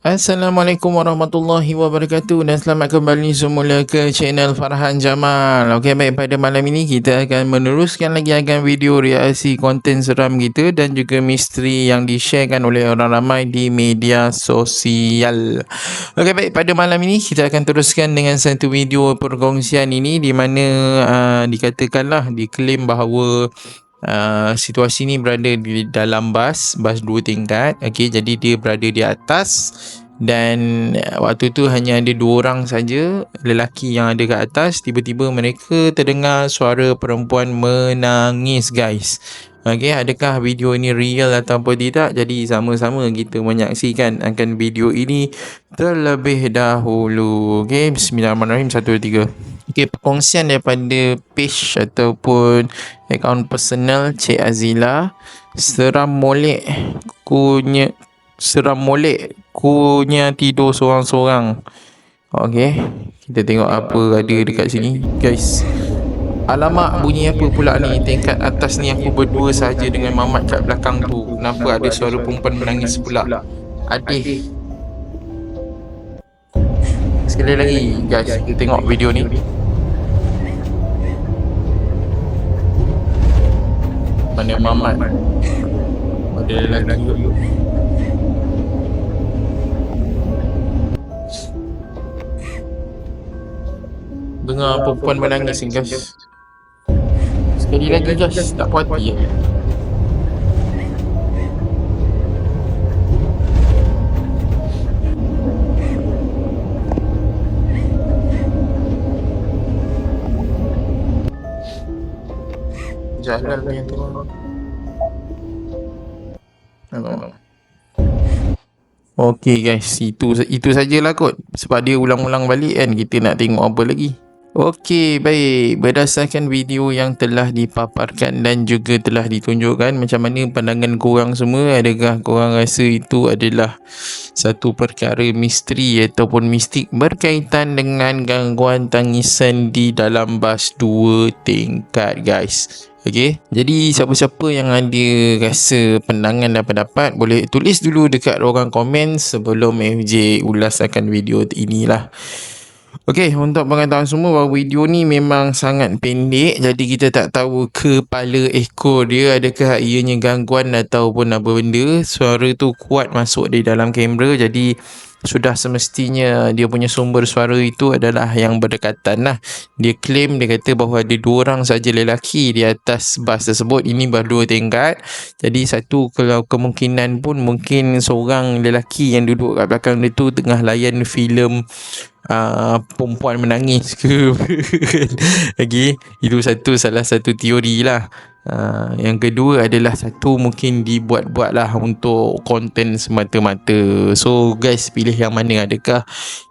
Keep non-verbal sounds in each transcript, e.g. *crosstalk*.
Assalamualaikum warahmatullahi wabarakatuh dan selamat kembali semula ke channel Farhan Jamal. Okey baik pada malam ini kita akan meneruskan lagi akan video reaksi konten seram kita dan juga misteri yang di-sharekan oleh orang ramai di media sosial. Okey baik pada malam ini kita akan teruskan dengan satu video perkongsian ini di mana uh, dikatakanlah diklaim bahawa Uh, situasi ni berada di dalam bas bas dua tingkat. Okey jadi dia berada di atas. Dan waktu tu hanya ada dua orang saja lelaki yang ada kat atas. Tiba-tiba mereka terdengar suara perempuan menangis guys okey adakah video ini real ataupun tidak? Jadi sama-sama kita menyaksikan akan video ini terlebih dahulu. Okey bismillahirrahmanirrahim. 1 2 3 Okay, perkongsian daripada page ataupun akaun personal Cik Azila seram molek kunya seram molek kunya tidur seorang-seorang. Okay, kita tengok apa ada dekat sini, guys. Alamak bunyi apa pula ni? Tingkat atas ni aku berdua saja dengan mamat kat belakang tu. Kenapa ada suara perempuan menangis pula. Adik. Sekali lagi guys Kita tengok video ni. Mana mamat? Ada lelaki dengar perempuan menangis guys sekali lagi guys tak puas hati ya. Jalan ni tu. Okey guys, itu itu sajalah kot. Sebab dia ulang-ulang balik kan kita nak tengok apa lagi. Okey, baik. Berdasarkan video yang telah dipaparkan dan juga telah ditunjukkan macam mana pandangan korang semua, adakah korang rasa itu adalah satu perkara misteri ataupun mistik berkaitan dengan gangguan tangisan di dalam bas dua tingkat, guys. Okey. Jadi siapa-siapa yang ada rasa pandangan dan pendapat boleh tulis dulu dekat ruangan komen sebelum FJ ulas akan video inilah. Okey, untuk pengetahuan semua bahawa video ni memang sangat pendek jadi kita tak tahu kepala ekor dia adakah ianya gangguan ataupun apa benda. Suara tu kuat masuk di dalam kamera jadi sudah semestinya dia punya sumber suara itu adalah yang berdekatan lah. Dia claim dia kata bahawa ada dua orang saja lelaki di atas bas tersebut. Ini baru dua tingkat. Jadi satu kalau kemungkinan pun mungkin seorang lelaki yang duduk kat belakang dia tu tengah layan filem uh, perempuan menangis ke. *laughs* Lagi itu satu salah satu teori lah. Uh, yang kedua adalah satu mungkin dibuat-buat lah untuk konten semata-mata. So guys pilih yang mana? Adakah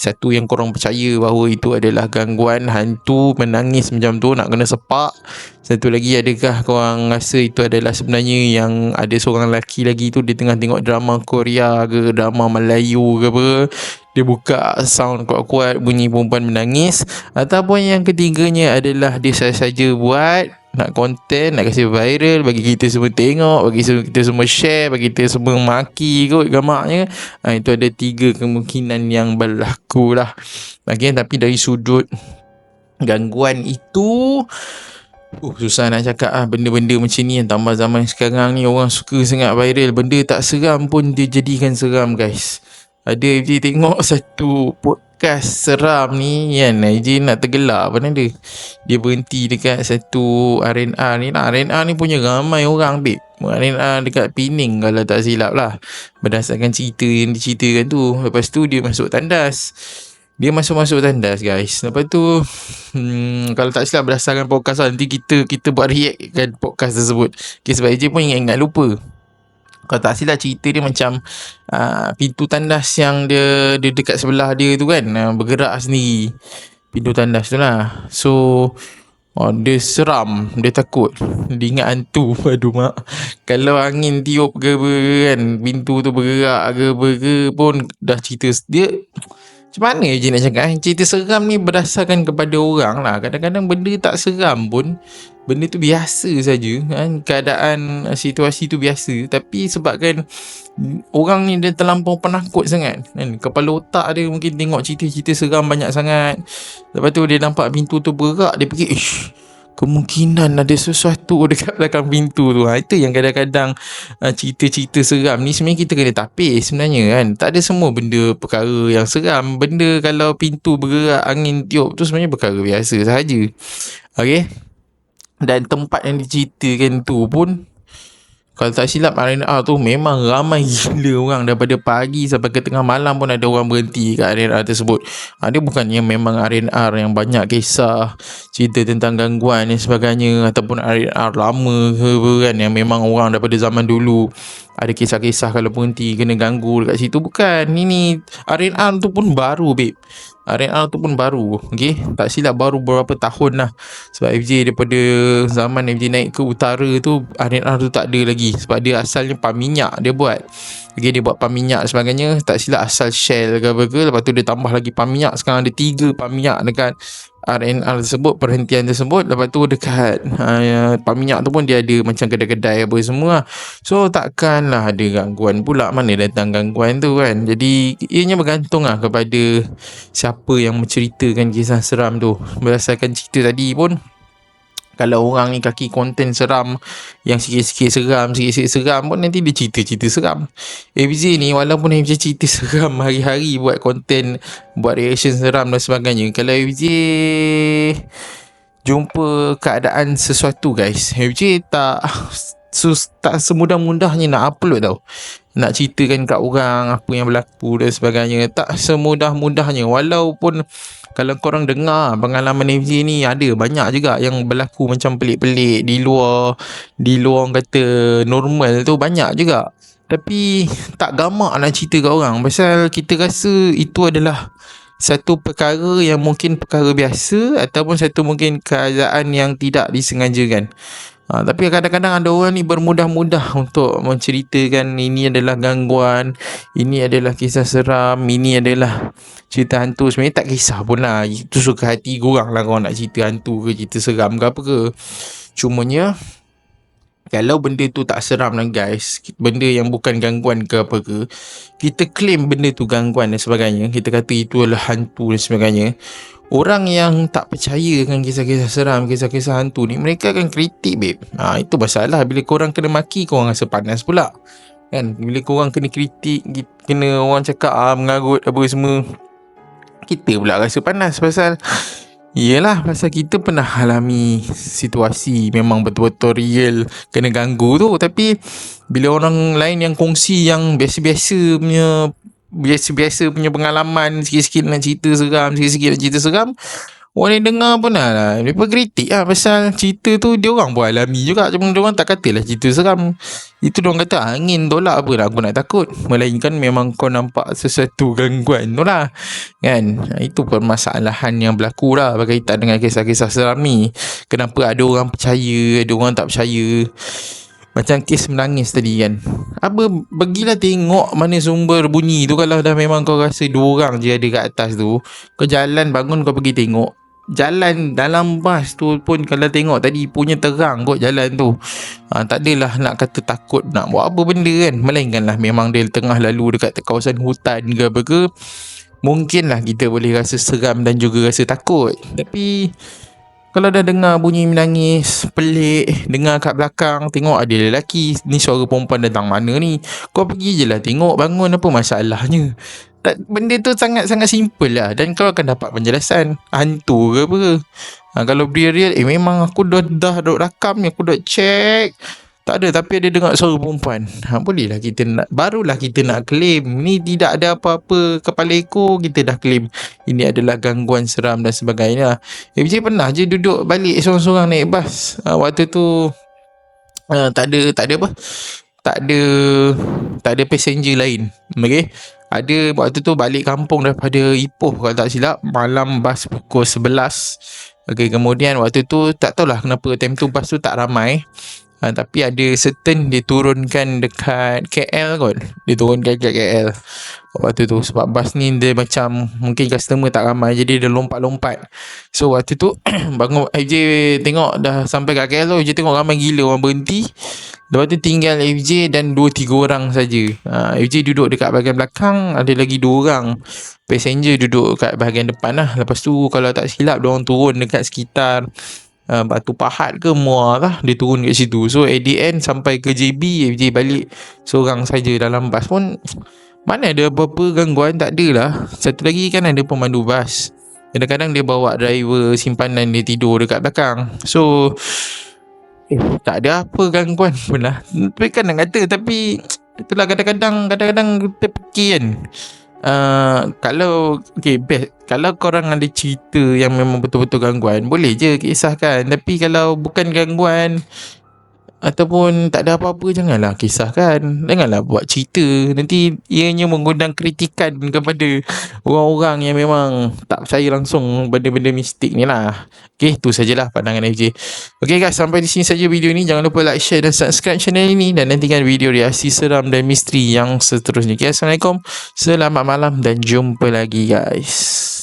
Satu yang korang percaya bahawa itu adalah gangguan hantu menangis macam tu nak kena sepak? Satu lagi adakah korang rasa itu adalah sebenarnya yang ada seorang lelaki lagi tu Dia tengah tengok drama Korea ke drama Melayu ke apa? Dia buka sound kuat-kuat bunyi perempuan menangis. Ataupun yang ketiganya adalah dia saja-saja buat nak konten nak kasi viral bagi kita semua tengok bagi kita semua share bagi kita semua maki kot gambarnya ha, itu ada tiga kemungkinan yang berlaku lah. Okay, tapi dari sudut gangguan itu Uh, susah nak cakap ah benda-benda macam ni yang tambah zaman sekarang ni orang suka sangat viral. Benda tak seram pun dia jadikan seram guys. Ada dia tengok *laughs* satu podcast seram ni kan Ijin nak tergelak apa dia dia berhenti dekat satu RNR ni lah. RNR ni punya ramai orang babe. RNR dekat Pening kalau tak silap lah. Berdasarkan cerita yang diceritakan tu lepas tu dia masuk tandas. Dia masuk-masuk tandas guys. Lepas tu hmm, kalau tak silap berdasarkan podcast lah nanti kita kita buat react kan podcast tersebut. Okay, sebab Ijin pun ingat-ingat lupa kalau tak silap cerita dia macam uh, pintu tandas yang dia, dia dekat sebelah dia tu kan uh, bergerak sendiri. Pintu tandas tu lah. So oh, dia seram. Dia takut. Dia ingat hantu. *laughs* Aduh mak. Kalau angin tiup ke apa kan pintu tu bergerak ke apa ke pun dah cerita dia macam mana je nak cakap eh? cerita seram ni berdasarkan kepada orang lah. Kadang-kadang benda tak seram pun benda tu biasa saja kan? Keadaan situasi tu biasa. Tapi sebabkan orang ni dia terlampau penakut sangat kan? Kepala otak dia mungkin tengok cerita-cerita seram banyak sangat. Lepas tu dia nampak pintu tu bergerak dia fikir ish kemungkinan ada sesuatu *laughs* dekat belakang pintu tu. Ha, itu yang kadang-kadang uh, cerita-cerita seram ni sebenarnya kita kena tapis sebenarnya kan. Tak ada semua benda perkara yang seram. Benda kalau pintu bergerak, angin tiup tu sebenarnya perkara biasa sahaja. Okay. Dan tempat yang diceritakan tu pun kalau tak silap arena tu memang ramai gila orang. Daripada pagi sampai ke tengah malam pun ada orang berhenti kat arena tersebut. Ha, dia bukannya memang arena yang banyak kisah cerita tentang gangguan dan sebagainya ataupun arena lama ke kan yang memang orang daripada zaman dulu ada kisah-kisah kalau berhenti kena ganggu dekat situ. Bukan ini arena tu pun baru babe RNR tu pun baru okay? tak silap baru beberapa tahun lah. Sebab FJ daripada zaman FJ naik ke utara tu RNR tu tak ada lagi. Sebab dia asalnya pam minyak dia buat okay, dia buat pam minyak sebagainya. Tak silap asal Shell ke apa ke. Lepas tu dia tambah lagi pam minyak. Sekarang ada tiga pam minyak dekat RNR tersebut perhentian tersebut. Lepas tu dekat uh, pam minyak tu pun dia ada macam kedai-kedai apa semua. So takkanlah ada gangguan pula. Mana datang gangguan tu kan. Jadi ianya bergantung lah kepada siapa yang menceritakan kisah seram tu. Berdasarkan cerita tadi pun kalau orang ni kaki konten seram yang sikit-sikit seram sikit-sikit seram pun nanti dia cerita-cerita seram. FZ ni walaupun FZ cerita *laughs* seram hari-hari buat konten buat reaction seram dan sebagainya. Kalau FZ jumpa keadaan sesuatu guys FJ tak sus, tak semudah-mudahnya nak upload tau. Nak ceritakan kat orang apa yang berlaku dan sebagainya. Tak semudah-mudahnya. Walaupun kalau korang dengar pengalaman FJ ni ada banyak juga yang berlaku macam pelik-pelik. Di luar di luar orang kata normal tu banyak juga. Tapi tak gamak nak cerita kat orang. Pasal kita rasa itu adalah satu perkara yang mungkin perkara biasa ataupun satu mungkin keadaan yang tidak disengajakan. Ha, tapi kadang-kadang ada orang ni bermudah-mudah untuk menceritakan ini adalah gangguan, ini adalah kisah seram, ini adalah cerita hantu. Sebenarnya tak kisah pun lah. Itu suka hati korang lah kalau nak cerita hantu ke cerita seram ke apa ke. Cumanya, kalau benda tu tak seram lah guys, benda yang bukan gangguan ke apa ke, kita claim benda tu gangguan dan sebagainya, kita kata itu adalah hantu dan sebagainya, orang yang tak percaya dengan kisah-kisah seram, kisah-kisah hantu ni, mereka akan kritik babe. Ha, itu masalah. Bila korang kena maki, korang rasa panas pula. Kan? Bila korang kena kritik, kena orang cakap ah, mengarut apa semua, kita pula rasa panas pasal Yelah pasal kita pernah alami situasi memang betul-betul real kena ganggu tu. Tapi bila orang lain yang kongsi yang biasa-biasa punya biasa-biasa punya pengalaman sikit-sikit nak cerita seram sikit-sikit nak cerita seram orang dengar pun lah mereka kritik lah pasal cerita tu. Dia orang pun alami juga. Cuma dia orang tak katalah cerita seram. Itu dia orang kata angin tolak apa lah. Aku nak takut. Melainkan memang kau nampak sesuatu gangguan tu lah. Kan? Itu permasalahan yang berlaku lah berkaitan dengan kisah-kisah seram ni. Kenapa ada orang percaya ada orang tak percaya? Macam kes menangis tadi kan. Apa Bagilah tengok Mana sumber bunyi tu. Kalau dah memang kau rasa Dua orang je ada kat atas tu Kau jalan bangun Kau pergi tengok Jalan dalam bas tu pun Kalau tengok tadi Punya terang kot jalan tu. Ha, Tak adalah nak kata takut Nak buat apa benda kan. Melainkan lah Memang dia tengah lalu Dekat kawasan hutan ke apa ke Mungkin lah kita boleh rasa seram Dan juga rasa takut. Tapi kalau dah dengar bunyi menangis Pelik Dengar kat belakang Tengok ada lelaki Ni suara perempuan datang mana ni? Kau pergi je lah tengok Bangun apa masalahnya tak, Benda tu sangat-sangat simple lah Dan kau akan dapat penjelasan Hantu ke apa ha, Kalau real-real Eh memang aku dah dah, dah rakam Aku dah check tak ada tapi ada dengar suara perempuan. Ha, bolehlah kita nak barulah kita nak claim. Ni tidak ada apa-apa kepala ekor kita dah claim. Ini adalah gangguan seram dan sebagainya. Eh BJ pernah je duduk balik seorang-seorang naik bas. Ha, waktu tu uh, tak ada tak ada apa? Tak ada tak ada passenger lain. Okey. Ada waktu tu balik kampung daripada Ipoh kalau tak silap malam bas pukul 11. Okey kemudian waktu tu tak tahulah kenapa time tu bas tu tak ramai ha, tapi ada certain dia turunkan dekat KL kot dia turunkan dekat KL waktu tu sebab bas ni dia macam mungkin customer tak ramai jadi dia lompat-lompat so waktu tu *clears throat* bangun FJ tengok dah sampai kat KL tu FJ tengok ramai gila orang berhenti Lepas tu tinggal FJ dan 2-3 orang saja. Ha, FJ duduk dekat bahagian belakang, ada lagi 2 orang. Passenger duduk kat bahagian depan lah. Lepas tu kalau tak silap, dia turun dekat sekitar uh, Batu Pahat ke Muar lah. Dia turun kat situ. So at the end sampai ke JB, FJ balik seorang saja dalam bas pun. Mana ada apa-apa gangguan, tak ada lah. Satu lagi kan ada pemandu bas. Kadang-kadang dia bawa driver simpanan dia tidur dekat belakang. So, Eh, tak ada apa gangguan pun lah. Tapi kan nak kata, tapi itulah kadang-kadang, kadang-kadang kita fikir kan. Uh, kalau, okay, best. Kalau korang ada cerita yang memang betul-betul gangguan, boleh je kisahkan. Tapi kalau bukan gangguan, ataupun tak ada apa-apa janganlah kisahkan. Janganlah buat cerita. Nanti ianya mengundang kritikan kepada orang-orang yang memang tak percaya langsung benda-benda mistik ni lah. Ok tu sajalah pandangan FJ ok guys sampai di sini saja video ni. Jangan lupa like share dan subscribe channel ini. Dan nantikan video reaksi seram dan misteri yang seterusnya. Ok assalamualaikum. Selamat malam dan jumpa lagi guys